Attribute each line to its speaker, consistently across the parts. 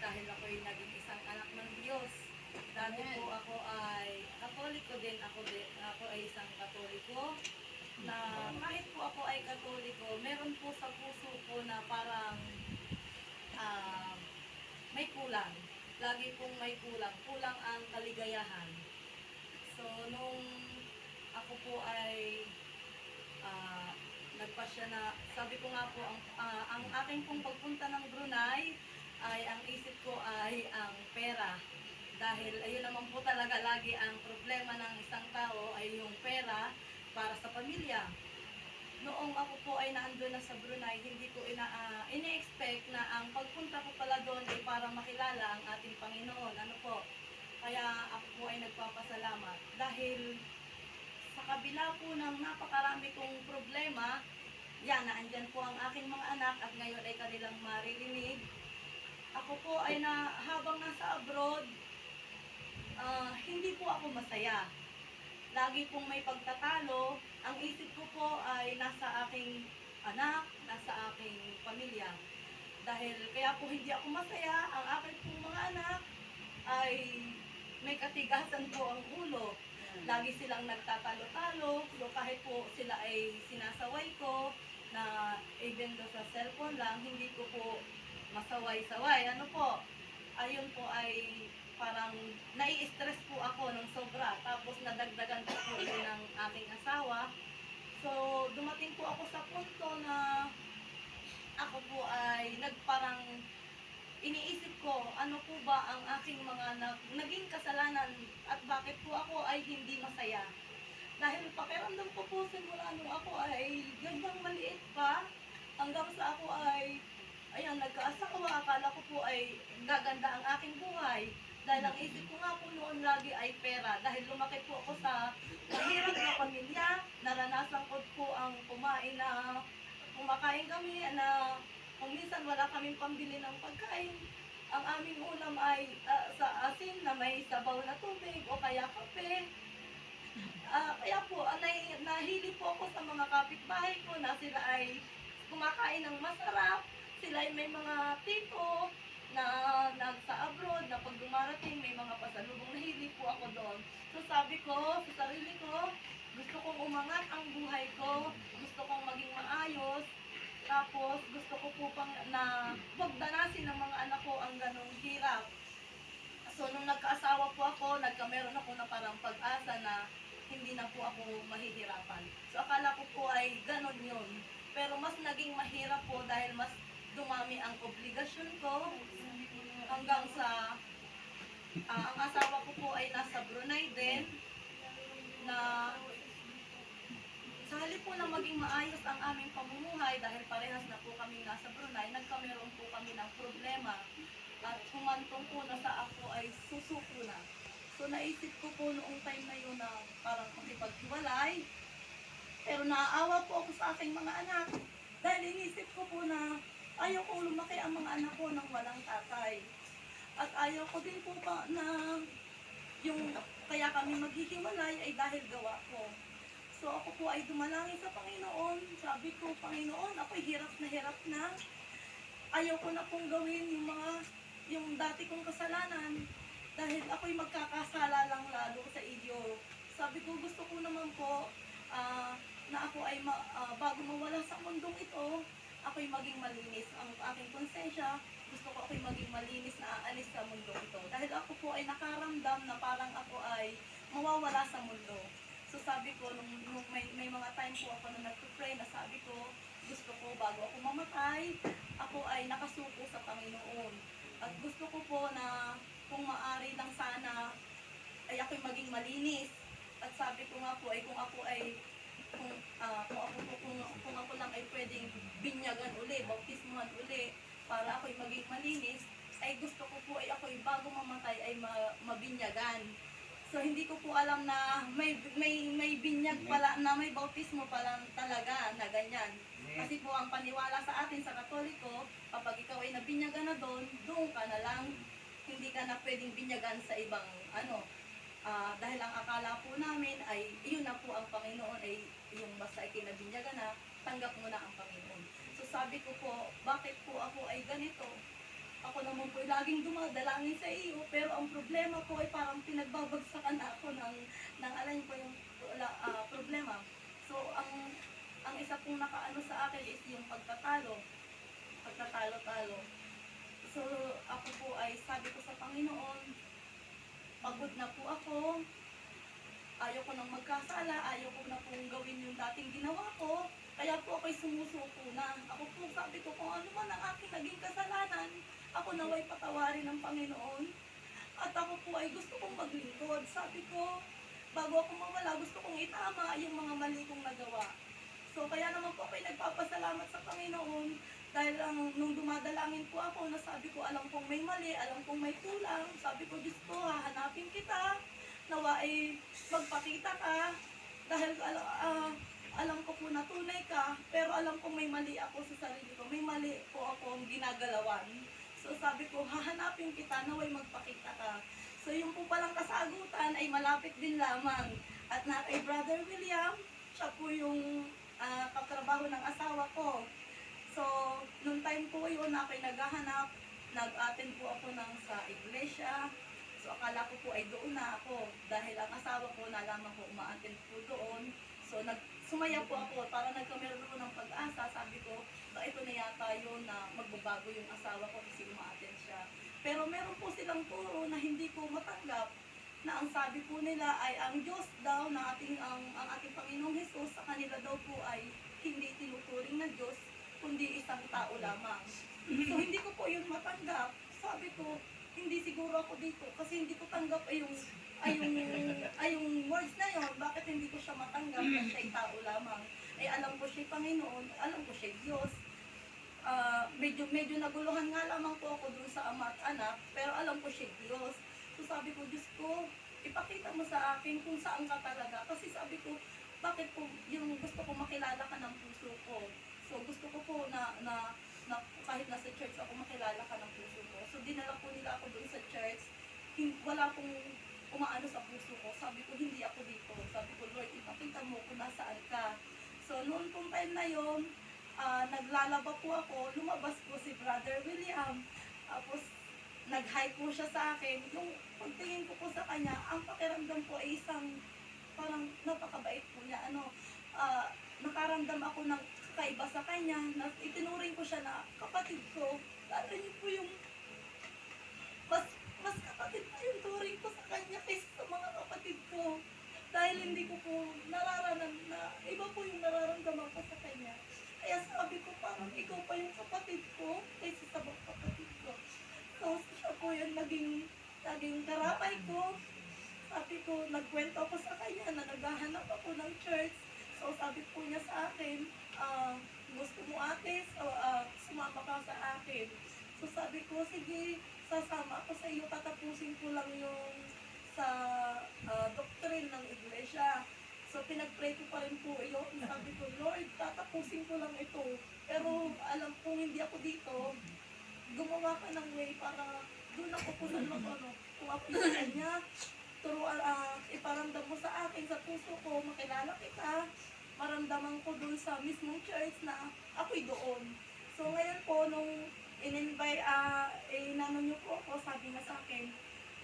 Speaker 1: dahil ako'y naging isang anak ng Diyos. Dati po ako ay katoliko din ako din. Ako ay isang katoliko na kahit po ako ay katoliko, meron po sa puso ko na parang ah, may kulang. Lagi pong may kulang. Kulang ang kaligayahan. So, nung ako po ay ah, nagpasya na, sabi ko nga po, ang, ah, ang aking pong pagpunta ng Brunei, ay ang isip ko ay ang pera. Dahil ayun naman po talaga lagi ang problema ng isang tao ay yung pera para sa pamilya. Noong ako po ay naandun na sa Brunei, hindi ko ina, ah, ini-expect na ang pagpunta ko pala doon ay para makilala ang ating Panginoon. Ano po? Kaya ako po ay nagpapasalamat. Dahil sa kabila po ng napakarami kong problema, yan, naandyan po ang aking mga anak at ngayon ay kanilang maririnig. Ako po ay na, habang nasa abroad, ah, hindi po ako masaya. Lagi pong may pagtatalo. Ang isip ko po ay nasa aking anak, nasa aking pamilya. Dahil kaya po hindi ako masaya, ang aking pong mga anak ay may katigasan po ang ulo. Lagi silang nagtatalo-talo. So kahit po sila ay sinasaway ko na even do sa cellphone lang, hindi ko po masaway-saway. Ano po? Ayun po ay parang nai-stress po ako ng sobra. Tapos nadagdagan po po ng aking asawa. So dumating po ako sa punto na ako po ay nagparang iniisip ko, ano po ba ang aking mga nag- naging kasalanan at bakit po ako ay hindi masaya. Dahil pakiramdam ko po simula nung ako ay gandang maliit pa, hanggang sa ako ay, ayan, nagkaasawa, akala ko po ay gaganda ang aking buhay. Dahil ang isip ko nga po noon lagi ay pera. Dahil lumaki po ako sa mahirap na pamilya, naranasan ko po ang kumain na kumakain kami na kung minsan wala kaming pambili ng pagkain, ang aming ulam ay ah, sa asin na may sabaw na tubig o kaya kape. Ah, kaya po, nahi- nahili po ako sa mga kapitbahay ko na sila ay kumakain ng masarap. Sila ay may mga tito na nagsa abroad na pag dumarating may mga pasalubong nahili po ako doon. So sabi ko sa sarili ko, gusto kong umangat ang buhay ko, gusto kong maging maayos, tapos gusto ko po pang na huwag danasin ng mga anak ko ang ganong hirap. So nung nagkaasawa po ako, nagkameron ako na parang pag-asa na hindi na po ako mahihirapan. So akala ko po ay ganon yun. Pero mas naging mahirap po dahil mas dumami ang obligasyon ko hanggang sa ah, ang asawa ko po ay nasa Brunei din na sa po na maging maayos ang aming pamumuhay dahil parehas na po kami nasa Brunei, nagkameron po kami ng problema at humantong po na sa ako ay susuko na. So naisip ko po noong time na yun na parang makipaghiwalay. Pero naaawa po ako sa aking mga anak dahil inisip ko po na ayaw kong lumaki ang mga anak ko nang walang tatay. At ayaw ko din po pa na yung kaya kami maghihiwalay ay dahil gawa ko. So ako po ay dumalangin sa Panginoon. Sabi ko, Panginoon, ako'y hirap na hirap na. Ayaw ko na pong gawin yung mga, yung dati kong kasalanan. Dahil ako'y magkakasala lang lalo sa iyo. Sabi ko, gusto ko naman po ah, na ako ay ma- ah, bago mawala sa mundong ito, ako'y maging malinis. Ang aking konsensya, gusto ko ako'y maging malinis na aalis sa mundo ito. Dahil ako po ay nakaramdam na parang ako ay mawawala sa mundo. So sabi ko, nung, nung may, may mga time po ako na nagpipray na sabi ko, gusto ko bago ako mamatay, ako ay nakasuko sa Panginoon. At gusto ko po na kung maari lang sana ay ako'y maging malinis. At sabi ko nga po ay kung ako ay kung, ah, kung ako po kung, kung ako lang ay pwedeng binyagan uli, bautismuhan uli para ako'y maging malinis, ay gusto ko po ay ako'y bago mamatay ay ma- mabinyagan. So hindi ko po alam na may may may binyag pala na may bautismo pala talaga na ganyan. Kasi po ang paniwala sa atin sa Katoliko, kapag ikaw ay nabinyagan na doon, doon ka na lang. Hindi ka na pwedeng binyagan sa ibang ano. Ah, dahil ang akala po namin ay yun na po ang Panginoon ay yung basta ay kinabinyagan na, tanggap mo na ang Panginoon. So sabi ko po, bakit po ako ay ganito? ako naman po ay laging dumadalangin sa iyo, pero ang problema po ay parang pinagbabagsakan ako ng, ng alam po yung ah, problema. So, ang ang isa pong nakaano sa akin is yung pagtatalo. Pagtatalo-talo. So, ako po ay sabi ko sa Panginoon, pagod na po ako, ayaw ko nang magkasala, ayaw ko na pong gawin yung dating ginawa ko, kaya po ako'y sumusuko na. Ako po sabi ko, kung ano man ang aking naging kasalanan, ako naway patawarin ng Panginoon. At ako po ay gusto kong maglingkod. Sabi ko, bago ako mawala, gusto kong itama yung mga mali kong nagawa. So, kaya naman po ako'y nagpapasalamat sa Panginoon dahil ang, nung dumadalangin po ako, nasabi ko, alam kong may mali, alam kong may kulang. Sabi ko, Diyos ko, hahanapin kita. Nawa ay magpakita ka. Dahil ah, alam ko po na tunay ka, pero alam kong may mali ako sa sarili ko. May mali po akong ginagalawan. So sabi ko, hahanapin kita, naway magpakita ka. So yung po palang kasagutan ay malapit din lamang. At na kay Brother William, siya po yung ah, katrabaho ng asawa ko. So, nung time po yun, ako'y naghahanap, nag-attend po ako ng sa iglesia. So, akala ko po ay doon na ako. Dahil ang asawa ko, nalaman ko uma-attend po doon. So, nag, sumaya po ako para nagkameron ako ng pag-asa. Sabi ko, ba ito na yata yun na magbabago yung asawa ko kasi uma-attend siya. Pero meron po silang turo na hindi ko matanggap na ang sabi po nila ay ang Diyos daw na ating ang, ang ating Panginoong Hesus sa kanila daw po ay hindi tinuturing na Diyos kundi isang tao lamang. So hindi ko po yun matanggap. Sabi ko, hindi siguro ako dito kasi hindi ko tanggap ay yung ay yung, ay yung words na yon bakit hindi ko siya matanggap na siya'y tao lamang? Ay alam ko siya'y Panginoon alam ko siya'y Diyos. Ah, medyo medyo naguluhan nga lamang po ako dun sa ama at anak pero alam ko siya'y Diyos. So sabi ko Diyos ko ipakita mo sa akin kung saan ka talaga. Kasi sabi ko bakit po yung gusto ko makilala ka ng puso ko? So gusto ko po na na, na kahit nasa church ako makilala ka ng puso ko so dinala po nila ako dun sa church hin- wala pong umaano sa puso ko sabi ko hindi ako dito sabi ko Lord ipakita mo kung nasaan ka so noon pong time na yon ah, naglalaba po ako lumabas po si Brother William tapos nag-hi po siya sa akin. Nung pagtingin ko po sa kanya, ang pakiramdam ko ay isang parang napakabait po niya. Ano, ah, nakaramdam ako ng kakaiba sa kanya. Na, itinuring ko siya na kapatid ko. Lalo po yung mas, mas kapatid pa yung turing ko sa kanya kaysa sa mga kapatid ko. Dahil hindi ko po nararanan na iba po yung nararamdaman ko sa kanya. Kaya sabi ko parang ikaw pa yung kapatid ko kaysa sa mga kapatid ko. So, siya po yung naging, naging karapay ko. Sabi ko, nagkwento ako sa kanya na naghahanap ako ng church. So, sabi po niya sa akin, ah, gusto mo ate, so, ah, sumama ka sa akin. So, sabi ko, sige, sasama ako sa iyo, tatapusin ko lang yung sa ah, doctrine ng iglesia. So, pinag-pray ko pa rin po yun. Sabi ko, Lord, tatapusin ko lang ito. Pero alam kong hindi ako dito, gumawa ka ng way para doon ako po na mag ano, kung ako yung kanya, turuan, ah, iparamdam mo sa akin, sa puso ko, makilala kita, maramdaman ko doon sa mismong church na ako'y doon. So ngayon po, nung in-invite, eh, inano niyo po ako, sabi niya sa akin,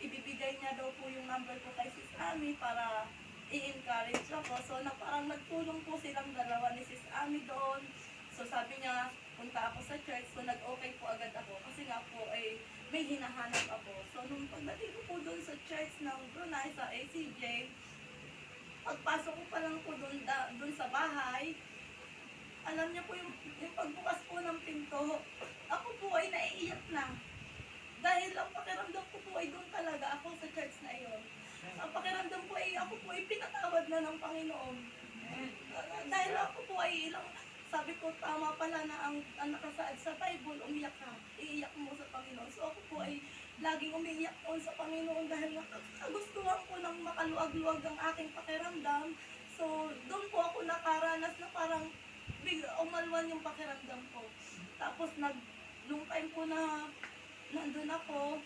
Speaker 1: ibibigay niya daw po yung number ko kay Sis Ami para i-encourage ako. So na parang nagtulong po silang dalawa ni Sis Ami doon. So sabi niya, punta ako sa church, so nag-okay po agad ako. Kasi nga po, ay may hinahanap ako. So nung pagdating ko po doon sa church ng Brunei, sa ACJ, pagpasok ko pa lang po doon, doon sa bahay, alam niya po yung, yung pagbukas po ng pinto, ako po ay naiiyak na. Dahil ang pakiramdam ko po ay doon talaga ako sa church na iyon. Ang pakiramdam ko ay ako po ay pinatawad na ng Panginoon. Uh, dahil ako po ay ilang, sabi ko tama pala na ang, ang nakasaad sa Bible, umiyak ka, iiyak mo sa Panginoon. So ako po ay laging umiiyak po sa Panginoon dahil nakagustuhan ko ng makaluag-luwag ang aking pakiramdam. So doon po ako nakaranas na parang umalwan yung pakiramdam ko. Tapos nag, nung time po na nandun ako,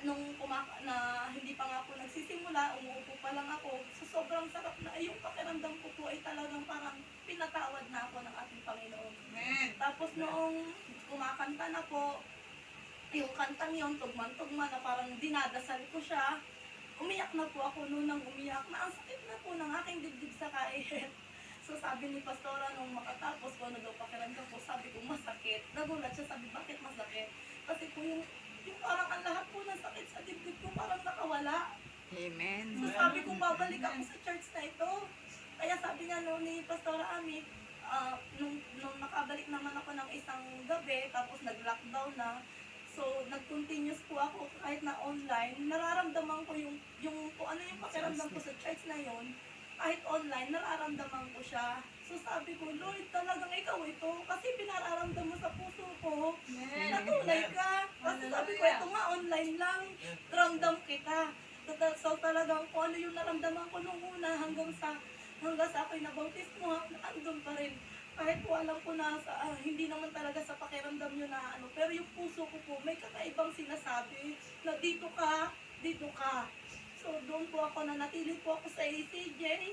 Speaker 1: nung kumaka, na hindi pa nga po nagsisimula, umuupo pa lang ako. So sobrang sarap na, ay, yung pakiramdam ko po ay talagang parang pinatawad na ako ng ating Panginoon.
Speaker 2: Amen.
Speaker 1: Tapos noong kumakanta na po, yung kantang yon tugman-tugman na parang dinadasal ko siya. Umiyak na po ako noon nang umiyak na ang sakit na po ng aking dibdib sa kain. So sabi ni Pastora nung makatapos ko, ano daw pakiramdam ko, sabi ko masakit. Nagulat siya, sabi bakit masakit? Kasi po yung, yung parang ang lahat po ng sakit sa dibdib ko parang nakawala.
Speaker 2: Amen.
Speaker 1: So sabi ko, babalik ako sa church na ito. Kaya sabi nga no, ni Pastora Ami, ah, nung, nung nakabalik naman ako ng isang gabi, tapos nag-lockdown na, so nag-continuous po ako kahit na online, nararamdaman ko yung, yung kung ano yung pakiramdam ko sa church na yon kahit online, nararamdaman ko siya. So sabi ko, Lord, talagang ikaw ito. Kasi pinararamdam mo sa puso ko. Natunay ka. Kasi sabi ko, ito nga, online lang. Ramdam kita. So, ta- so talagang kung ano yung naramdaman ko nung una hanggang sa hanggang sa ako'y nabautismo, andun pa rin. Kahit po alam ko na sa, ah, hindi naman talaga sa pakiramdam nyo na ano, pero yung puso ko po, may kakaibang sinasabi na dito ka, dito ka. So doon po ako na natili po ako sa ACJ,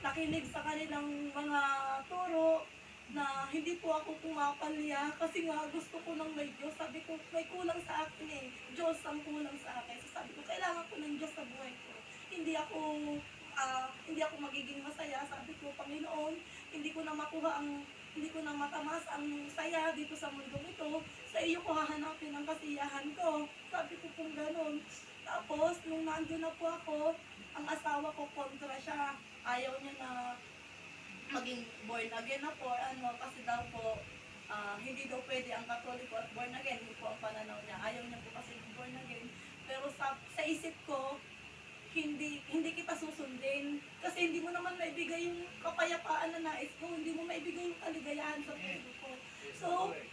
Speaker 1: nakinig sa kanilang mga turo, na hindi po ako pumapalya kasi nga gusto ko ng may Diyos. Sabi ko, may kulang sa akin eh. Diyos ang kulang sa akin. So sabi ko, kailangan ko ng Diyos sa buhay ko. Hindi ako ah, hindi ako magiging masaya. Sabi ko, Panginoon, hindi ko na makuha ang hindi ko na matamas ang saya dito sa mundong ito. Sa iyo ko hahanapin ang kasiyahan ko. Sabi ko kung ganun. Tapos, nung nandun na po ako, ang asawa ko kontra siya. Ayaw niya na maging born again na po, ano, kasi daw po, ah, hindi daw pwede ang katoliko at born again, hindi po ang pananaw niya. Ayaw niya po kasi born again. Pero sa, sa isip ko, hindi hindi kita susundin kasi hindi mo naman maibigay yung kapayapaan na nais ko, hindi mo maibigay yung kaligayahan sa puso ko. So,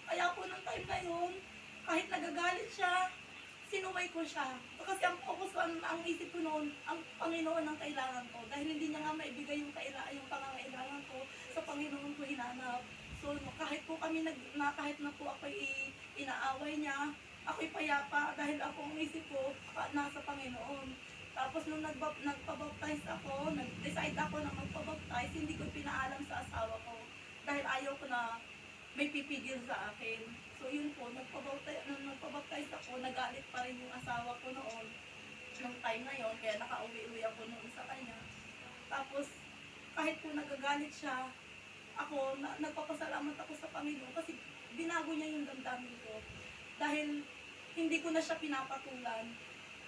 Speaker 1: kaya po nung time na yun, kahit nagagalit siya, sinuway ko siya. Kasi ang focus ko, ang, ang isip ko noon, ang Panginoon ang kailangan ko. Dahil hindi niya nga maibigay yung, kaila, yung pangangailangan ko, sa Panginoon ko hinanap. So, kahit po kami, nag, na, kahit na po ako inaaway niya, ako'y payapa dahil ako ang isip ko, ah, nasa Panginoon. Tapos nung nagba, nagpabaptize ako, nag-decide ako na magpabaptize, hindi ko pinaalam sa asawa ko. Dahil ayaw ko na may pipigil sa akin. So yun po, nagpabaptize, nung nagpabaptize ako, nagalit pa rin yung asawa ko noon. Nung time na yon kaya nakauwi-uwi ako noon sa kanya. Tapos, kahit po nagagalit siya, ako, na, nagpapasalamat ako sa Panginoon kasi binago niya yung damdamin ko. Dahil hindi ko na siya pinapatulan.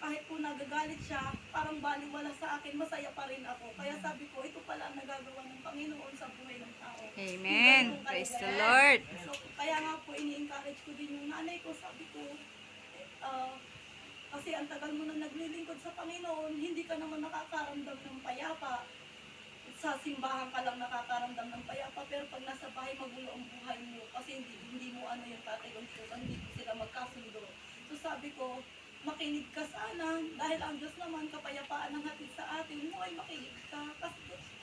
Speaker 1: Kahit po nagagalit siya, parang baliwala sa akin, masaya pa rin ako. Kaya sabi ko, ito pala ang nagagawa ng Panginoon sa buhay ng tao.
Speaker 2: Amen. Praise the. Lord.
Speaker 1: So, kaya nga po, ini-encourage ko din yung nanay ko. Sabi ko, ah, kasi ang tagal mo na naglilingkod sa Panginoon, hindi ka naman nakakaramdam ng payapa. Sa simbahan ka lang nakakaramdam ng payapa, pero pag nasa bahay, magulo ang buhay mo. Kasi hindi, hindi mo ano yung tatay o tita, hindi sila magkasundo. So sabi ko, makinig ka sana, dahil ang Diyos naman, kapayapaan ang hatid sa atin, mo ay makinig ka.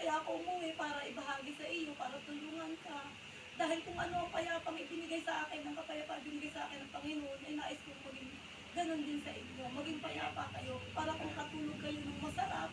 Speaker 1: Kaya ako umuwi para ibahagi sa iyo, para tulungan ka. Dahil kung ano ang payapang ibinigay sa akin, ang kapayapaan ibinigay sa akin ng Panginoon, ay nais kong maging ganun din sa inyo. Maging payapa kayo para kung katulog kayo ng masarap,